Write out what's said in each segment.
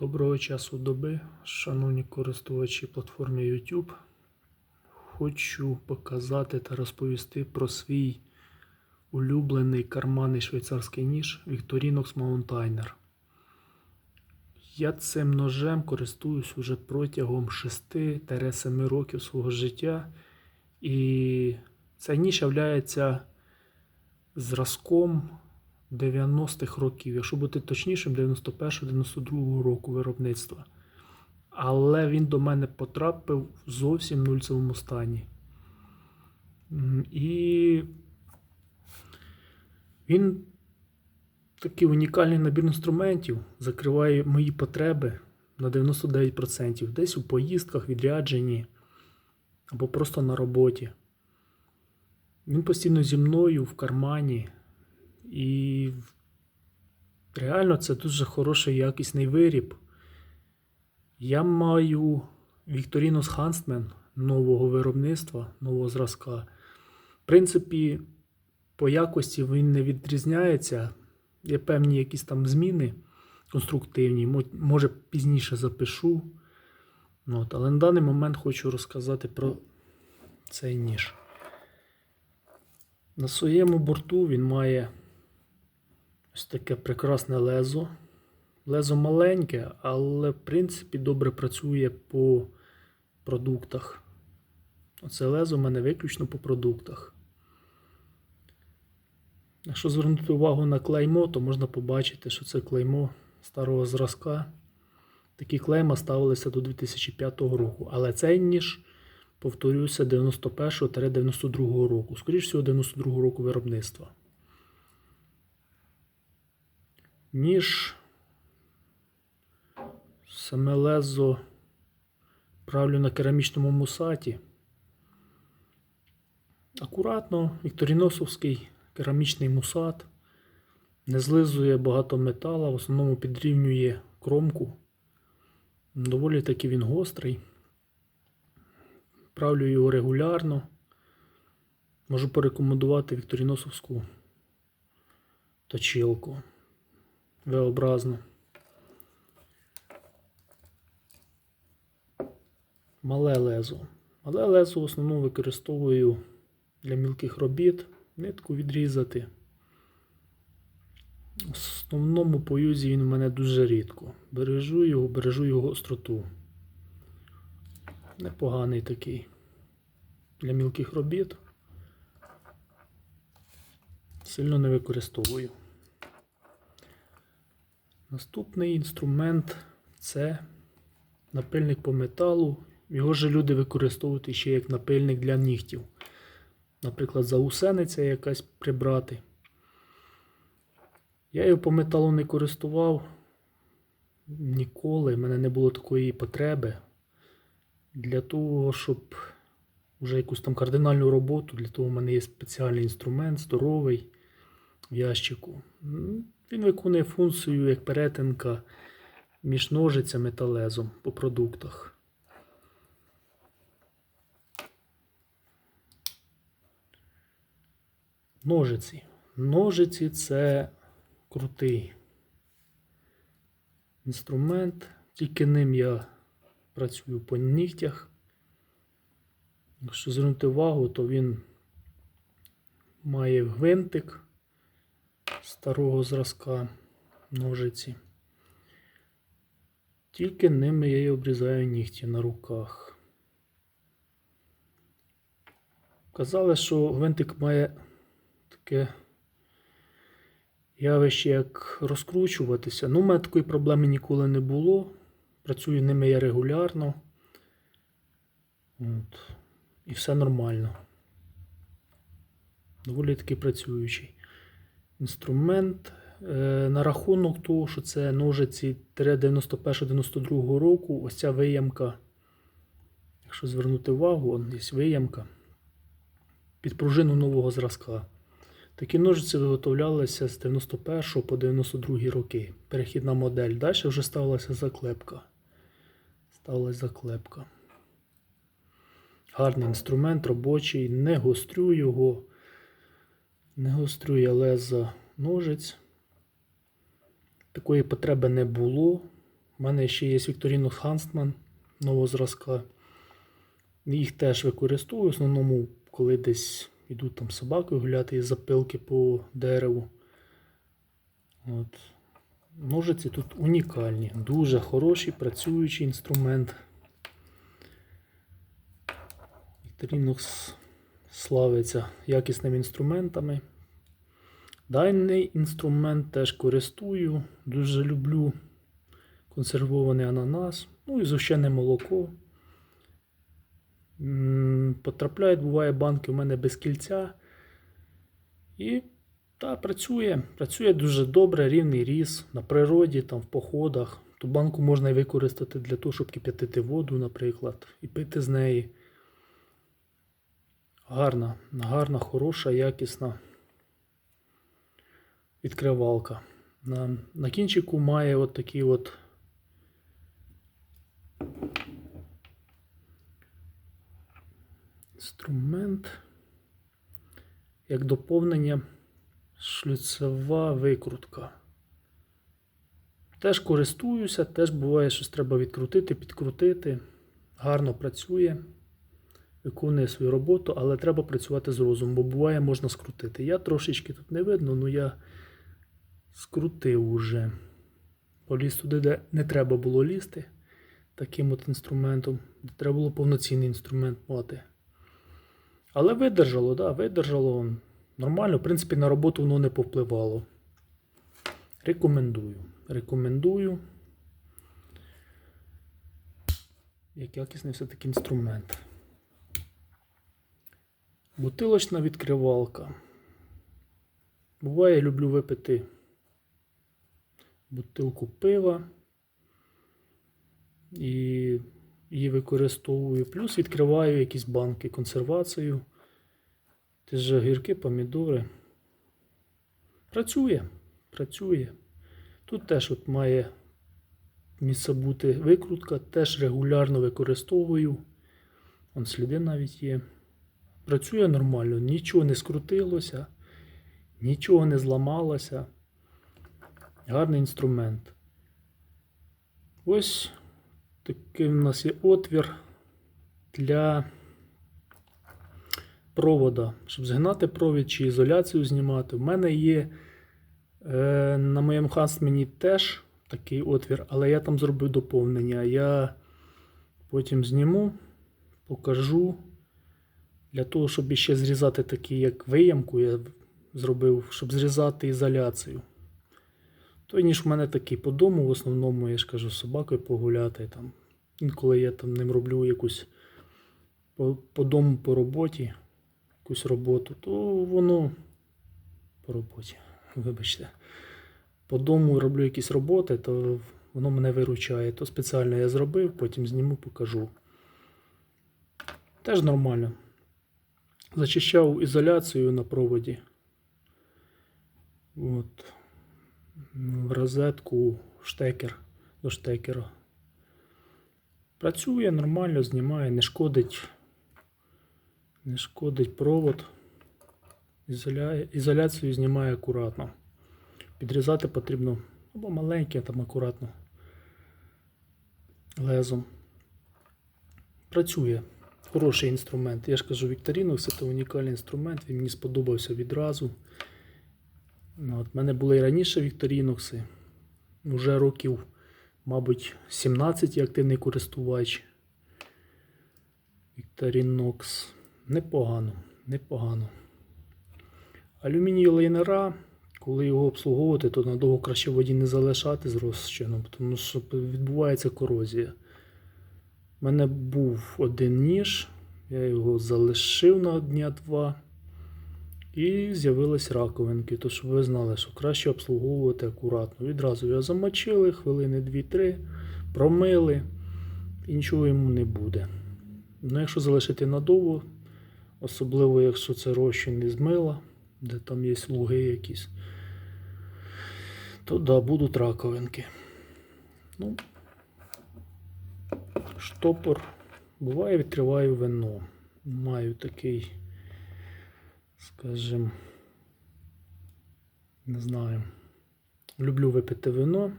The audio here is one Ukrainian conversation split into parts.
Доброго часу доби, шановні користувачі платформи YouTube. Хочу показати та розповісти про свій улюблений карманний швейцарський ніж Victorinox Mountainer. Я цим ножем користуюсь уже протягом 6-7 років свого життя. І цей ніж є зразком 90-х років, якщо бути точнішим, 91-92 року виробництва. Але він до мене потрапив в зовсім нульцевому стані. І він такий унікальний набір інструментів, закриває мої потреби на 99%. Десь у поїздках, відрядженні або просто на роботі. Він постійно зі мною в кармані. І реально це дуже хороший якісний виріб. Я маю Victorinox Huntsman нового виробництва, нового зразка. В принципі, по якості він не відрізняється. Є певні якісь там зміни конструктивні, може пізніше запишу. Ну, От, але на даний момент хочу розказати про цей ніж. На своєму борту він має ось таке прекрасне лезо. Лезо маленьке, але в принципі добре працює по продуктах. Оце лезо в мене виключно по продуктах. Якщо звернути увагу на клеймо, то можна побачити, що це клеймо старого зразка. Такі клейма ставилися до 2005 року. Але цей ніж, повторюся, 91-92 року. Скоріше всього, 92 року виробництва. Ніж саме лезо правлю на керамічному мусаті. Акуратно, вікторіносовський керамічний мусат. Не злизує багато метала, в основному підрівнює кромку. Доволі таки він гострий. Правлю його регулярно. Можу порекомендувати вікторіносовську точилку. V-образну. Мале лезо. Мале лезо в основному використовую для мілких робіт, нитку відрізати. В основному по юзі він у мене дуже рідко. Бережу його, бережу його остроту. Непоганий такий. Для мілких робіт. Сильно не використовую. Наступний інструмент це напильник по металу. Його же люди використовують ще як напильник для нігтів. Наприклад, заусениця якась прибрати. Я його по металу не користував ніколи. У мене не було такої потреби. Для того, щоб вже якусь там кардинальну роботу, для того в мене є спеціальний інструмент, здоровий в ящику. Він виконує функцію як перетинка між ножицями та лезом по продуктах. Ножиці. Ножиці це крутий інструмент. Тільки ним я працюю по нігтях. Якщо звернути увагу, то він має гвинтик старого зразка ножиці. Тільки ними я й обрізаю нігті на руках. Казали, що гвинтик має таке явище, як розкручуватися. Ну, у мене такої проблеми ніколи не було. Працюю ними я регулярно. От. І все нормально. Доволі таки працюючий інструмент. Е, на рахунок того, що це ножиці 91-92 року, ось ця виямка, якщо звернути увагу, он є виямка під пружину нового зразка. Такі ножиці виготовлялися з 91 по 92 роки. Перехідна модель. Далі вже ставилася заклепка. Ставилася заклепка. Гарний інструмент робочий, не гострю його, не гострю я леза ножиць. Такої потреби не було. У мене ще є Victorinox Huntsman нового зразка. Їх теж використовую, в основному, коли десь йдуть там собаки гуляти і запилки по дереву. От. Ножиці тут унікальні, дуже хороший працюючий інструмент. Victorinox славиться якісними інструментами. Даний інструмент теж користую, дуже люблю консервований ананас, ну і зущене молоко. Потрапляють, буває, банки у мене без кільця. І та, працює. Працює дуже добре, рівний ріс на природі, там, в походах. Ту банку можна використати для того, щоб кип'ятити воду, наприклад, і пити з неї. Гарна, гарна, хороша, якісна відкривалка. На, на кінчику має от такий от інструмент. Як доповнення шлюцева викрутка. Теж користуюся, теж буває, щось треба відкрутити, підкрутити. Гарно працює, виконує свою роботу, але треба працювати з розумом, бо буває, можна скрутити. Я трошечки тут не видно, але я скрутив уже. Поліз туди, де не треба було лізти таким от інструментом. Треба було повноцінний інструмент мати. Але видержало, да, видержало. Нормально, в принципі, на роботу воно не повпливало. Рекомендую. Рекомендую. Як якісний все-таки інструмент. Бутилочна відкривалка. Буває, люблю випити бутилку пива. І її використовую. Плюс відкриваю якісь банки консервацію. Теж огірки, помідори. Працює. Працює. Тут теж от має місце бути викрутка, теж регулярно використовую. Вон сліди навіть є. Працює нормально, нічого не скрутилося, нічого не зламалося. Гарний інструмент. Ось такий в нас є отвір для провода, щоб згинати провід чи ізоляцію знімати. У мене є е, на моєму хастмені теж такий отвір, але я там зробив доповнення. Я потім зніму, покажу. Для того, щоб ще зрізати такий, як виямку, я зробив, щоб зрізати ізоляцію. Той ніж в мене такий по дому, в основному, я ж кажу, з собакою погуляти. Там. Інколи я там ним роблю якусь по, по дому по роботі, якусь роботу, то воно по роботі, вибачте. По дому роблю якісь роботи, то воно мене виручає. То спеціально я зробив, потім зніму, покажу. Теж нормально. Зачищав ізоляцію на проводі. От. В розетку штекер до штекера. Працює нормально, знімає, не шкодить. Не шкодить провод. Ізоля... Ізоляцію знімає акуратно. Підрізати потрібно або маленьке, там акуратно. Лезом. Працює. Хороший інструмент. Я ж кажу, Victorinox це унікальний інструмент, він мені сподобався відразу. Ну, От, в мене були і раніше Victorinox. Уже років, мабуть, 17 я активний користувач. Victorinox. Непогано, непогано. Алюмінієві лайнера, коли його обслуговувати, то надовго краще в воді не залишати з розчином, тому що відбувається корозія. У мене був один ніж, я його залишив на дня два. І з'явились раковинки. То щоб ви знали, що краще обслуговувати акуратно. Відразу його замочили, хвилини 2-3, промили, і нічого йому не буде. Ну, якщо залишити надовго, особливо якщо це розчин із мила, де там є луги якісь, то да, будуть раковинки. Ну, штопор. Буває, відкриваю вино. Маю такий, скажімо, не знаю. Люблю випити вино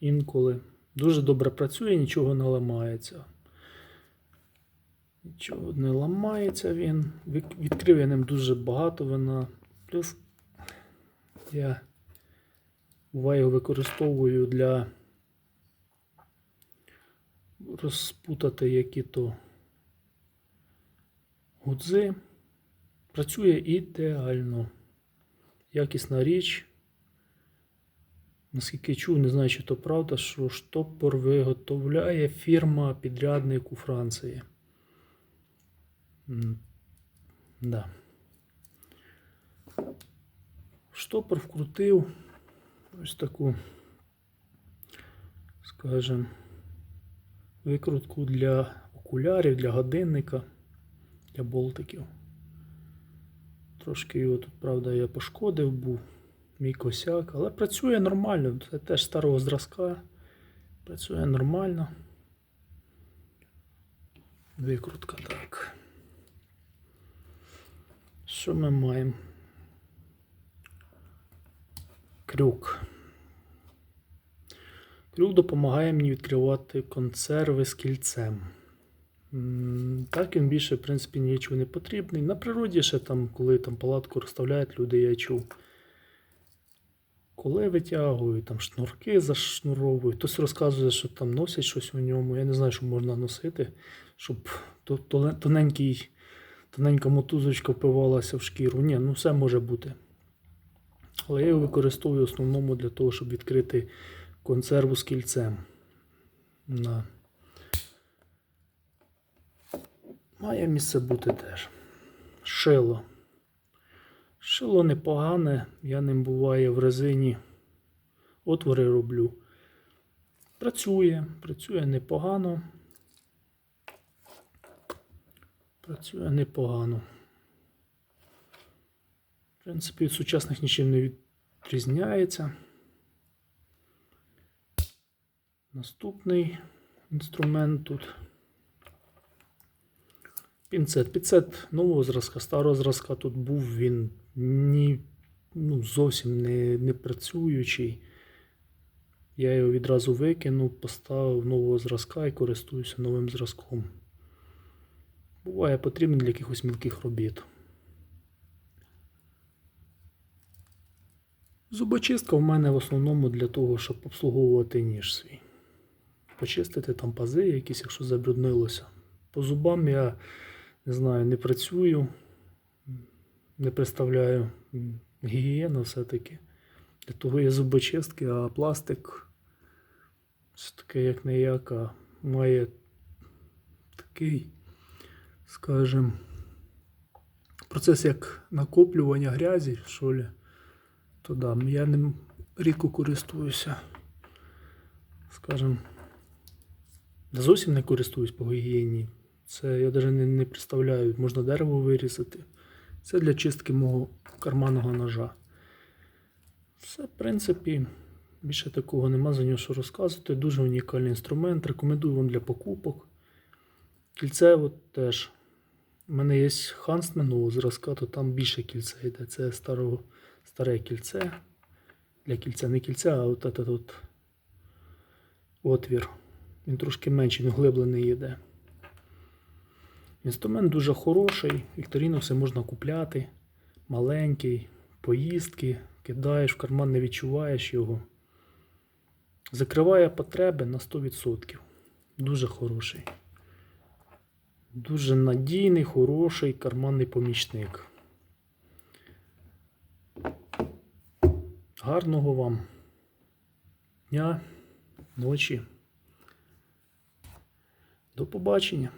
інколи. Дуже добре працює, нічого не ламається. Нічого не ламається він. Відкрив я ним дуже багато вина. Плюс я буває його використовую для розпутати які-то гудзи. Працює ідеально. Якісна річ. Наскільки чув, не знаю, чи то правда, що штопор виготовляє фірма підрядник у Франції. М, Да. Штопор вкрутив ось таку, скажем, викрутку для окулярів, для годинника, для болтиків. Трошки його тут, правда, я пошкодив був, мій косяк, але працює нормально. Це теж старого зразка. Працює нормально. Викрутка так. Що ми маємо? Крюк. Крюк допомагає мені відкривати консерви з кільцем. Так він більше, в принципі, нічого не потрібний. На природі ще там, коли там палатку розставляють люди, я чув. Коли витягують, там шнурки зашнуровують. Хтось розказує, що там носять щось у ньому. Я не знаю, що можна носити, щоб то- то- тоненький, тоненька мотузочка впивалася в шкіру. Ні, ну все може бути. Але я його використовую в основному для того, щоб відкрити консерву з кільцем. На. Має місце бути теж. Шило. Шило непогане, я ним буває в резині. Отвори роблю. Працює, працює непогано. Працює непогано. В принципі, від сучасних нічим не відрізняється. Наступний інструмент тут. Пінцет. Пінцет нового зразка, старого зразка тут був він ні, ну, зовсім не, не працюючий. Я його відразу викинув, поставив нового зразка і користуюся новим зразком. Буває потрібен для якихось мілких робіт. Зубочистка в мене в основному для того, щоб обслуговувати ніж свій. Почистити там пази якісь, якщо забруднилося. По зубам я не знаю, не працюю, не представляю гігієну все-таки. Для того є зубочистки, а пластик все-таки як не як, а має такий, скажімо, процес як накоплювання грязі, що ли. То да, я ним рідко користуюся. Скажімо, зовсім не користуюсь по гігієні. Це я навіть не, не представляю, можна дерево вирізати. Це для чистки мого карманного ножа. Все, в принципі, більше такого нема за нього що розказувати. Дуже унікальний інструмент. Рекомендую вам для покупок. Кільце от теж. У мене є Ханс минулого зразка, то там більше кільце йде. Це старого, старе кільце. Для кільця не кільця, а от этот от отвір. Він трошки менший, він глиблений йде. Інструмент дуже хороший, Вікторіно все можна купляти. Маленький, поїздки, кидаєш в карман, не відчуваєш його. Закриває потреби на 100%. Дуже хороший. Дуже надійний, хороший карманний помічник. Гарного вам дня, ночі. До побачення.